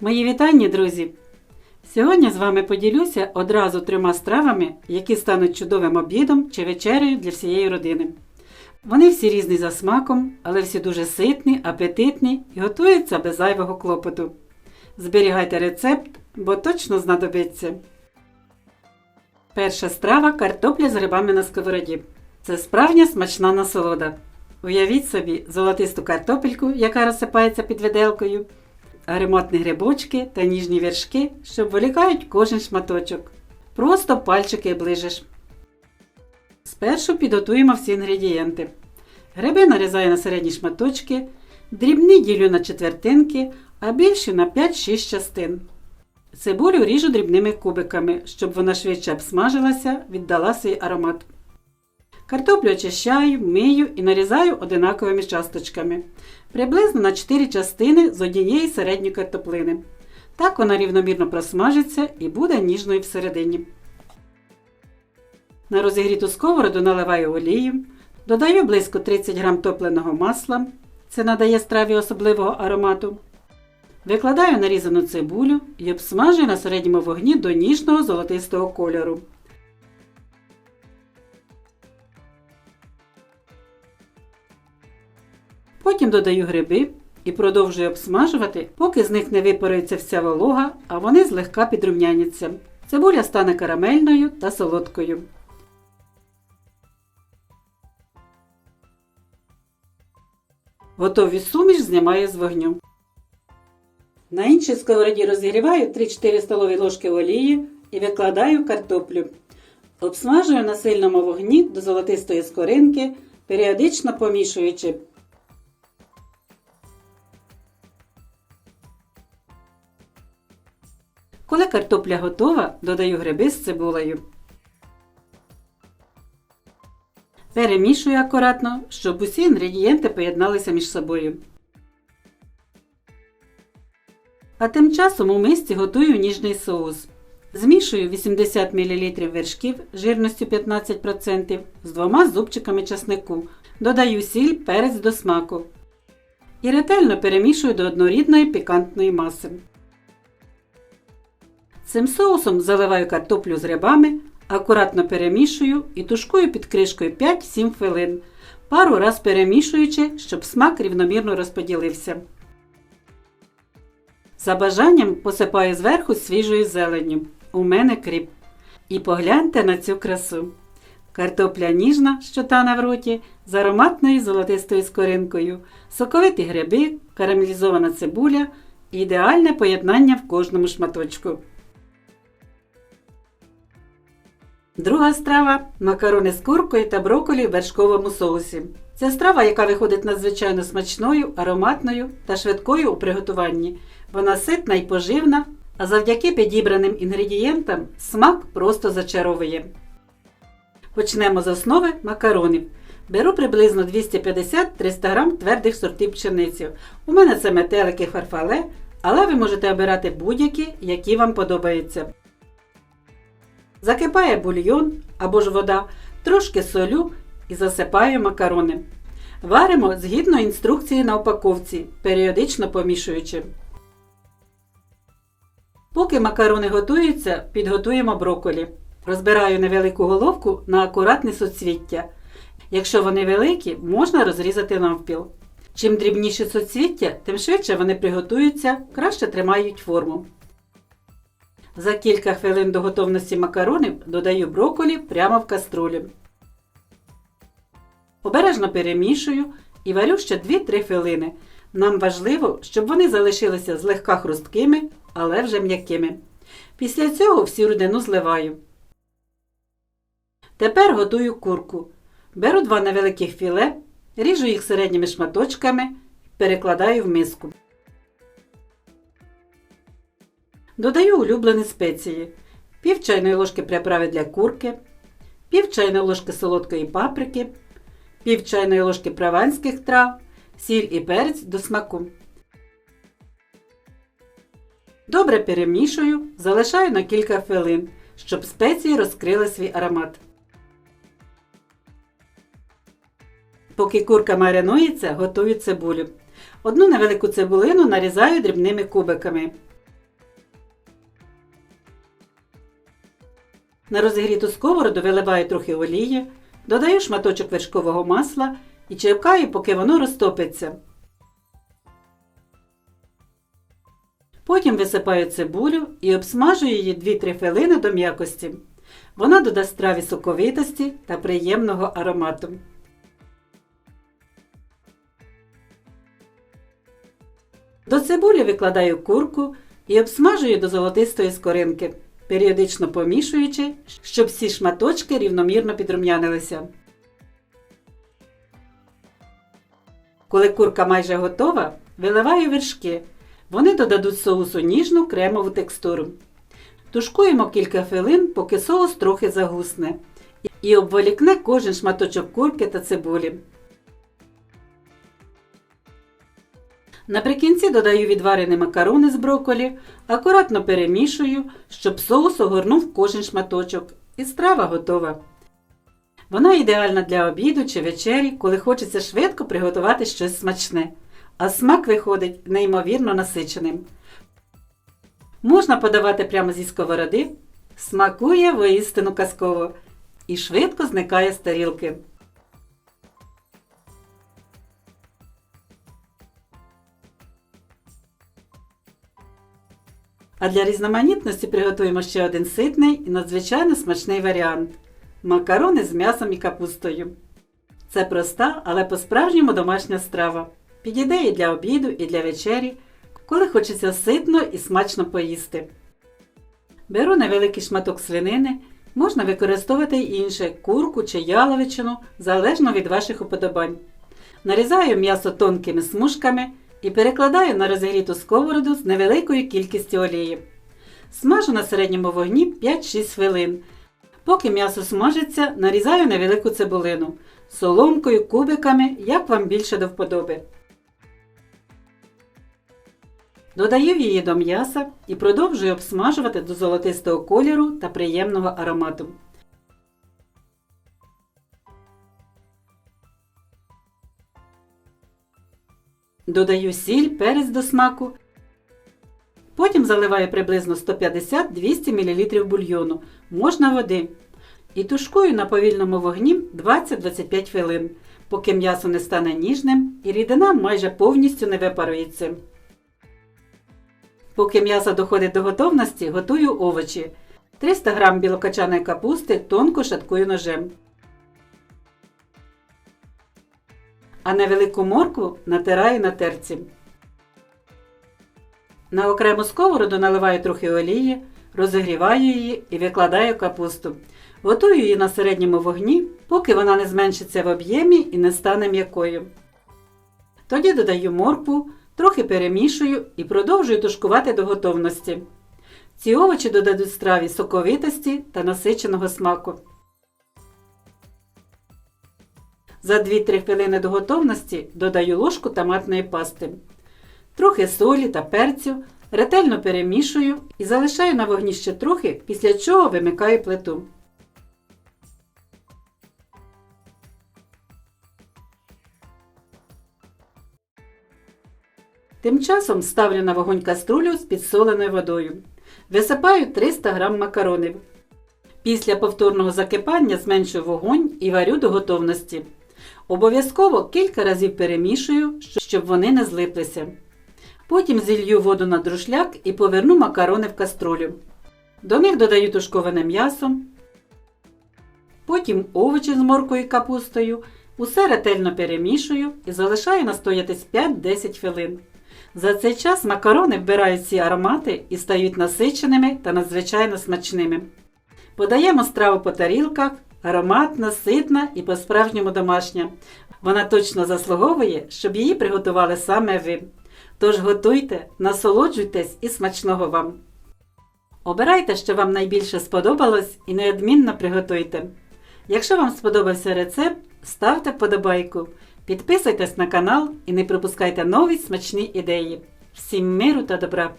Мої вітання, друзі! Сьогодні з вами поділюся одразу трьома стравами, які стануть чудовим обідом чи вечерею для всієї родини. Вони всі різні за смаком, але всі дуже ситні, апетитні і готуються без зайвого клопоту. Зберігайте рецепт, бо точно знадобиться. Перша страва картопля з грибами на сковороді. Це справжня смачна насолода. Уявіть собі золотисту картопельку, яка розсипається під виделкою, ароматні грибочки та ніжні вершки, що вилікають кожен шматочок. Просто пальчики оближеш. Спершу підготуємо всі інгредієнти. Гриби нарізаю на середні шматочки, дрібні ділю на четвертинки, а більші на 5-6 частин. Цибулю ріжу дрібними кубиками, щоб вона швидше обсмажилася, віддала свій аромат. Картоплю очищаю, мию і нарізаю одинаковими часточками, приблизно на 4 частини з однієї середньої картоплини. Так вона рівномірно просмажиться і буде ніжною всередині. На розігріту сковороду наливаю олію, додаю близько 30 г топленого масла, це надає страві особливого аромату. Викладаю нарізану цибулю і обсмажую на середньому вогні до ніжного золотистого кольору. Потім додаю гриби і продовжую обсмажувати, поки з них не випарується вся волога, а вони злегка підрумняняться. Цибуля стане карамельною та солодкою. Готові суміш знімаю з вогню. На іншій сковороді розігріваю 3-4 столові ложки олії і викладаю картоплю. Обсмажую на сильному вогні до золотистої скоринки, періодично помішуючи. Коли картопля готова, додаю гриби з цибулею. Перемішую акуратно, щоб усі інгредієнти поєдналися між собою. А тим часом у мисці готую ніжний соус. Змішую 80 мл вершків жирністю 15% з двома зубчиками часнику. Додаю сіль, перець до смаку. І ретельно перемішую до однорідної пікантної маси. Цим соусом заливаю картоплю з рибами, акуратно перемішую і тушкую під кришкою 5-7 хвилин, пару раз перемішуючи, щоб смак рівномірно розподілився. За бажанням посипаю зверху свіжою зеленню. У мене кріп. І погляньте на цю красу. Картопля ніжна, що тане в роті, з ароматною золотистою скоринкою, соковиті гриби, карамелізована цибуля ідеальне поєднання в кожному шматочку. Друга страва макарони з куркою та брокколі в вершковому соусі. Це страва, яка виходить надзвичайно смачною, ароматною та швидкою у приготуванні. Вона ситна і поживна, а завдяки підібраним інгредієнтам смак просто зачаровує. Почнемо з основи макаронів. Беру приблизно 250-300 г твердих сортів пшениці. У мене це метелики фарфале, але ви можете обирати будь-які, які вам подобаються. Закипає бульйон або ж вода, трошки солю і засипаю макарони. Варимо згідно інструкції на упаковці, періодично помішуючи. Поки макарони готуються, підготуємо брокколі. Розбираю невелику головку на акуратне соцвіття. Якщо вони великі, можна розрізати навпіл. Чим дрібніше соцвіття, тим швидше вони приготуються, краще тримають форму. За кілька хвилин до готовності макаронів додаю брокколі прямо в каструлю. Обережно перемішую і варю ще 2-3 хвилини. Нам важливо, щоб вони залишилися злегка хрусткими, але вже м'якими. Після цього всю рудину зливаю. Тепер готую курку. Беру два невеликих філе, ріжу їх середніми шматочками, перекладаю в миску. Додаю улюблені спеції, пів чайної ложки приправи для курки, пів чайної ложки солодкої паприки, пів чайної ложки прованських трав, сіль і перець до смаку. Добре перемішую, залишаю на кілька хвилин, щоб спеції розкрили свій аромат. Поки курка маринується, готую цибулю. Одну невелику цибулину нарізаю дрібними кубиками. На розігріту сковороду виливаю трохи олії, додаю шматочок вершкового масла і чекаю, поки воно розтопиться. Потім висипаю цибулю і обсмажую її 2-3 хвилини до м'якості. Вона додасть страві соковитості та приємного аромату. До цибулі викладаю курку і обсмажую до золотистої скоринки, періодично помішуючи, щоб всі шматочки рівномірно підрум'янилися. Коли курка майже готова, виливаю вершки. Вони додадуть соусу ніжну кремову текстуру. Тушкуємо кілька хвилин, поки соус трохи загусне, і обволікне кожен шматочок курки та цибулі. Наприкінці додаю відварені макарони з брокколі, акуратно перемішую, щоб соус огорнув кожен шматочок. І страва готова. Вона ідеальна для обіду чи вечері, коли хочеться швидко приготувати щось смачне, а смак виходить неймовірно насиченим. Можна подавати прямо зі сковороди, смакує воістину казково і швидко зникає з тарілки. А для різноманітності приготуємо ще один ситний і надзвичайно смачний варіант макарони з м'ясом і капустою. Це проста, але по-справжньому домашня страва. Підійде і для обіду, і для вечері, коли хочеться ситно і смачно поїсти. Беру невеликий шматок свинини, можна використовувати й інше курку чи яловичину, залежно від ваших уподобань. Нарізаю м'ясо тонкими смужками і перекладаю на розігріту сковороду з невеликою кількістю олії. Смажу на середньому вогні 5-6 хвилин. Поки м'ясо смажиться, нарізаю невелику цибулину соломкою, кубиками, як вам більше до вподоби. Додаю її до м'яса і продовжую обсмажувати до золотистого кольору та приємного аромату. Додаю сіль, перець до смаку. Потім заливаю приблизно 150-200 мл бульйону, можна води. І тушкую на повільному вогні 20-25 хвилин, поки м'ясо не стане ніжним і рідина майже повністю не випарується. Поки м'ясо доходить до готовності, готую овочі. 300 г білокачаної капусти тонко шаткую ножем. А невелику моркву натираю на терці. На окрему сковороду наливаю трохи олії, розігріваю її і викладаю капусту. Готую її на середньому вогні, поки вона не зменшиться в об'ємі і не стане м'якою. Тоді додаю моркву, трохи перемішую і продовжую тушкувати до готовності. Ці овочі додадуть страві соковитості та насиченого смаку. За 2-3 хвилини до готовності додаю ложку томатної пасти. Трохи солі та перцю, ретельно перемішую і залишаю на вогні ще трохи, після чого вимикаю плиту. Тим часом ставлю на вогонь каструлю з підсоленою водою. Висипаю 300 г макаронів. Після повторного закипання зменшую вогонь і варю до готовності. Обов'язково кілька разів перемішую, щоб вони не злиплися. Потім зілью воду на друшляк і поверну макарони в каструлю. До них додаю тушковане м'ясо. Потім овочі з моркою і капустою. Усе ретельно перемішую і залишаю настоятись 5-10 хвилин. За цей час макарони вбирають ці аромати і стають насиченими та надзвичайно смачними. Подаємо страву по тарілках, ароматна, ситна і по-справжньому домашня. Вона точно заслуговує, щоб її приготували саме ви. Тож готуйте, насолоджуйтесь і смачного вам! Обирайте, що вам найбільше сподобалось, і неодмінно приготуйте. Якщо вам сподобався рецепт, ставте вподобайку, підписуйтесь на канал і не пропускайте нові смачні ідеї. Всім миру та добра!